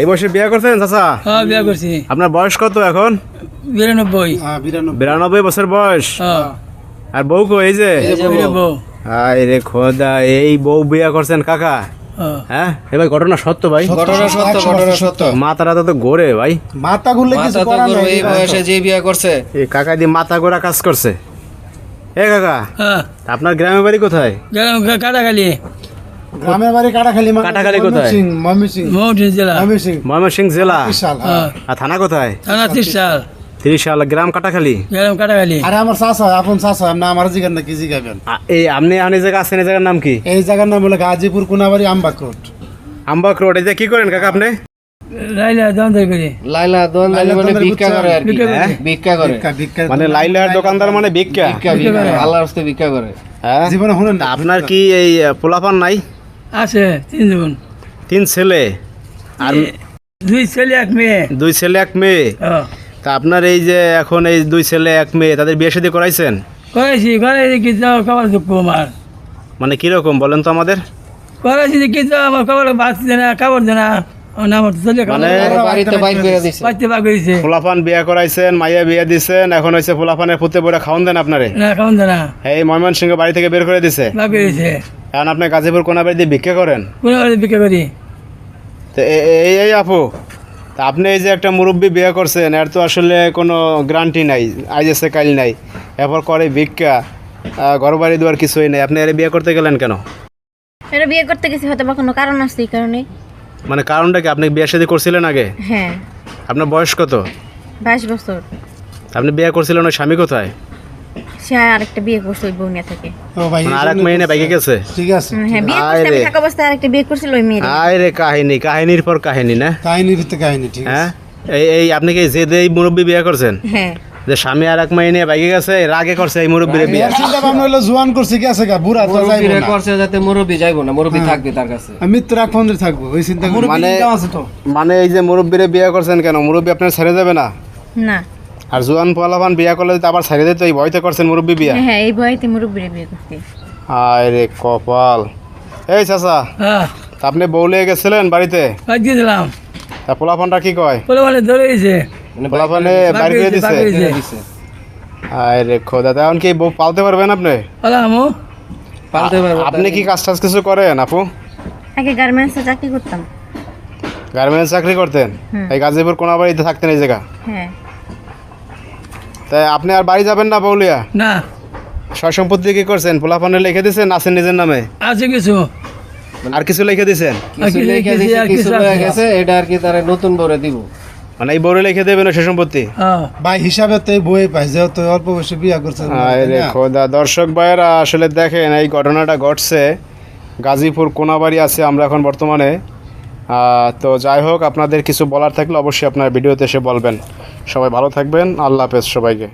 এই বয়সে বিয়ে করছেন চাচা? হ্যাঁ বিয়া করছি। আপনার বয়স কত এখন? বিরানব্বই। বিরানব্বই বছর বয়স। হ্যাঁ। আর বউ কো এই যে? আয় রে খোদা এই বউ বিয়ে করছেন কাকা? হ্যাঁ। হ্যাঁ? এ ভাই ঘটনা সত্য ভাই? ঘটনা সত্য ঘটনা সত্য। মাথাটা তো ঘোরে ভাই। মাথা ঘুরলে কিছু করার নাই। এই বয়সে যে বিয়ে করছে। এই কাকা মাথা ঘোরা কাজ করছে। এ কাকা হ্যাঁ। আপনার গ্রামের বাড়ি কোথায়? কাটাখালি গ্রামের বাড়ি কাটাখালি কাটাখালি কোথায়? ময়মনসিংহ। জেলা। হ্যাঁ। আর থানা কোথায়? থানা তিরিশ সাল গ্রাম কাটাখালি? আরে আমার চাষা আপন চাষা আপনি আমার জিগান না কি জিগাবেন এই আপনি আপনি জায়গা আছেন এই জায়গার নাম কি? এই জায়গার নাম হলো গাজীপুর কোনাবাড়ি আম্বাক রোড। আম্বাক রোড এই যে কি করেন কাকা আপনি? রাইলা দন্দাই করি। লাইলা লাইলা মানে ভিক্ষা করে আর কি। ভিক্ষা করে। হ্যাঁ? মানে লাইলার দোকানদার মানে ভিক্ষা? ভিক্ষা ভিক্ষা আল্লাহর হস্তে ভিক্ষা করে। হ্যাঁ? জীবনে শুনেন আপনার কি এই পোলাপান নাই? আছে তিনজন তিন ছেলে আর দুই ছেলে এক মেয়ে। দুই ছেলে এক মেয়ে? তা আপনার এই যে এখন এই দুই ছেলে এক মেয়ে তাদের বিয়ে শাদী করাইছেন? করেছি করেছি কিন্তু খাবার দুঃখ আমার। মানে কীরকম বলেন তো আমাদের? করেছি কিন্তু আমার খাবার বাঁচছে না খাবার দেয় না আমার নাম ছেলে খাবার মানে আর বাড়িতে বাইর করে দিছে বাড়িতে বাগ করেছে পোলাপান বিয়ে করাইছেন মাইয়া বিয়ে দিছেন এখন হয়েছে পোলাপানের পুঁতে পড়ে খাওয়ান দেন আপনারে। খাওয়ান দেয় না। এই ময়মনসিংহ বাড়ি থেকে বের করে দিছে। এখন আপনি গাজীপুর কোনা বাড়ি ভিক্ষা করেন? কোনো করি। তো এ- এ- এই এই আপু তা আপনি এই যে একটা মুরব্বী বিয়ে করছেন এর তো আসলে কোনো গ্যারান্টি নাই আজ এসে কাল নাই। এরপর করে ভিক্ষা আহ, ঘর বাড়ি দেওয়ার কিছুই নেই। আপনি এর বিয়ে করতে গেলেন কেন? এটা বিয়ে করতে গেছি হয়তো বা কোনো কারণ আছে এই কারণে। মানে কারণটা কি? আপনি বিয়ে শাদী করছিলেন আগে? হ্যাঁ। আপনার বয়স কত? বাইশ বছর। আপনি বিয়ে করছিলেন ওই স্বামী কোথায়? সে আরেকটা বিয়ে করছে ওই বৌনিয়া থেকে। ও ভাই মানে আরেক মেয়ে বাইকে গেছে? ঠিক আছে। হ্যাঁ বিয়ে করছে আমি থাকা অবস্থায় আরেকটা বিয়ে করছিল ওই মেয়ের আয় রে কাহিনী কাহিনীর পর কাহিনী না? কাহিনী ভিত্তিক কাহিনী ঠিক আছে। হ্যাঁ এই এই আপনি কি যে এই মুরব্বী বিয়ে করছেন? হ্যাঁ। যে স্বামী আর এক মেয়ে নিয়ে বাইকে গেছে এর আগে করছে এই মুরব্বীর বিয়ে। চিন্তা ভাবনা হলো জোয়ান করছে কি আছে গা বুড়া তো যাইবো না। করছে যাতে মুরব্বী যাইবো না মুরব্বী থাকবে তার কাছে। আমি মৃত্যুর এক ফন্দ্রে থাকব ওই চিন্তা করি। মানে আছে তো। মানে এই যে মুরব্বীরে বিয়ে করছেন কেন? মুরব্বী আপনার ছেড়ে যাবে না? না। আর জোয়ান পোলাপান বিয়ে করলে তো আবার ছেড়ে দিত এই ভয়তে করছেন মুরব্বী বিয়া? হ্যাঁ এই বয়তে মুরব্বীরে বিয়ে করতে আয় রে কপাল। এই চাচা হ্যাঁ। তা আপনি বউলে গেছিলেন বাড়িতে? দিলাম তা পোলাপানটা কি কয়? ধরেছে মানে পোলাপানে করে দিছে। খোদা কি বউ পালতে পারবেন আপনি? আলামো পালতে পারব আপনি কি কাজ টাজ কিছু করেন আপু? আগে গার্মেন্টসে চাকরি করতাম। গার্মেন্টস চাকরি করতেন? এই গাজীপুর কোনা বাড়িতে থাকতেন এই জায়গা? হ্যাঁ। তাই আপনি আর বাড়ি যাবেন না বউলিয়া? না। সয় সম্পত্তি কি করছেন? পোলাপানে লিখে দিছেন আছেন নিজের নামে? আছে কিছু। আর কিছু লিখে দিছেন? কিছু লেখা গেছে এটা আর কি তারা নতুন বরে দিব। মানে এই বউরে লিখে দেবেন সে সম্পত্তি? হ্যাঁ। ভাই হিসাবে তো এই বই পাই যেহেতু অল্প বয়সে বিয়ে করছে খোদা দর্শক ভাইয়েরা আসলে দেখেন এই ঘটনাটা ঘটছে। গাজীপুর কোনাবাড়ি আছে আমরা এখন বর্তমানে। তো যাই হোক আপনাদের কিছু বলার থাকলে অবশ্যই আপনার ভিডিওতে এসে বলবেন। সবাই ভালো থাকবেন আল্লাহ হাফেজ সবাইকে।